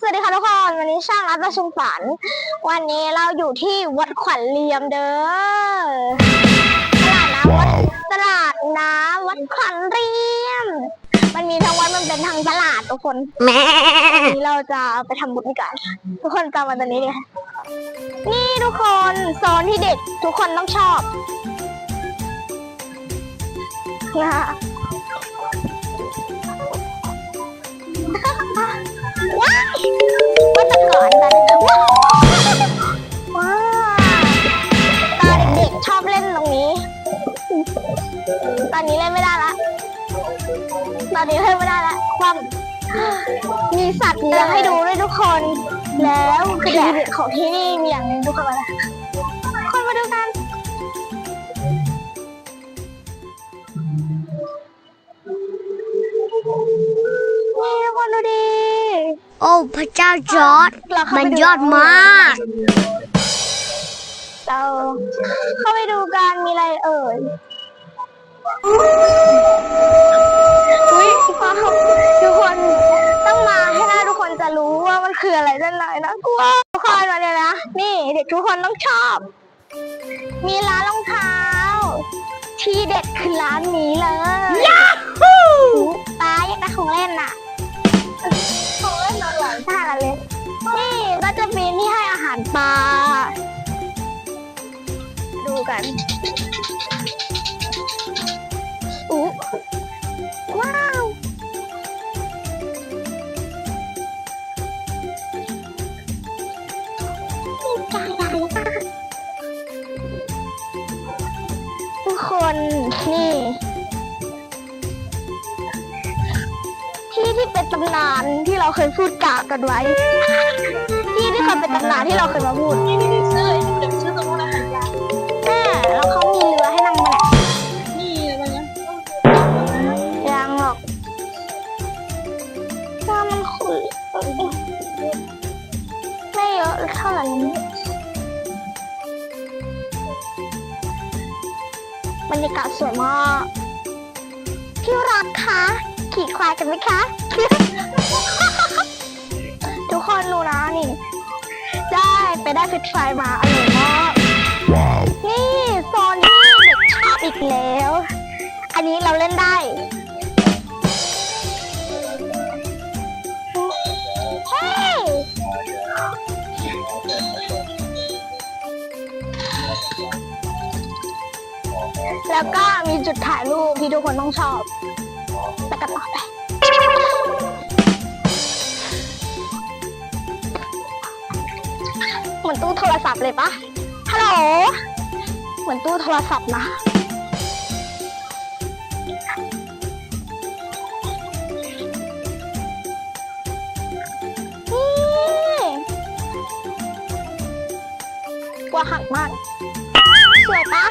สวัสดีค่ะทุกคนวันนี้ช่างรัฐประชุมฝัน วันนี้เราอยู่ที่วัดขวัญเลียมเด้อตลาดน้ำวัดตลาดน้ำวัดขวัญเลียม มันมีทั้งวัดมันเป็นทั้งตลาดทุกคนแม่วันนี้เราจะไปทำบุญกัน ทุกคนตามมาตอนนี้เลยค่ะนี่ทุกคนโซนที่เด็กทุกคนต้องชอบนะคะ ว้ายว่าแต่ก่อนตอนว้าวว้าวตอนเด็กๆชอบเล่นตรงนี้ ตอนนี้เล่นไม่ได้ละ ตอนนี้เล่นไม่ได้ละความมีสัตว์เลี้ยงให้ดูด้วยทุกคน แล้วคือดีเด็ดของที่นี่มีอย่างนึงทุกคนมาละคนมาดูกันนี่ทุกคนดูดิ โอ้พระเจ้าจอร์ดเราเข้ามัไปนดู ยอดมาก เราเข้าไปดูกันมีอะไรเอ่ยอุ้ยฟ้าทุกคนต้องมาให้ได้ทุกคนจะรู้ว่ามันคืออะไรด้านในนะกลัวทุกคนมาเลยนะ นี่เด็กทุกคนต้องชอบ มีร้านรองเท้า ที่เด็ดคือร้านนี้เลย ยาฮูป้าอยากได้ของเล่นน่ะากันเลย นี่ก็จะมีที่ให้อาหารปลา ดูกันอู้ว้าวมีไก่อะไรบ้างทุกคน นี่ ที่ที่เป็นตำนานที่เราเคยพูดกล่าวกันไว้ ที่ที่เคยเป็นตำนานที่เราเคยมาพูดนี่นี่ชื่อเดี๋ยวชื่อตรงนู้นนะแม่แล้วเขามีเรือให้นั่งมาแหละนี่อะไรเงี้ยยังหรอกถ้ามันคุยไม่เยอะเท่าไหร่นี้บรรยากาศสวยมากพี่รักคะ ขี่ควายกันไหมคะ ทุกคนดูนะนี่ ได้ไปได้เฟรนช์ฟรายมาอร่อยมาก Wow. นี่โซนที่เด็กชอบอีกแล้ว อันนี้เราเล่นได้เฮ้ยแล้วก็มีจุดถ่ายรูปที่ทุกคนต้องชอบ แล้วก็ต่อไป เหมือนตู้โทรศัพท์เลยปะฮัลโหล เหมือนตู้โทรศัพท์นะ นี่กลัวหักมาก สวยปะ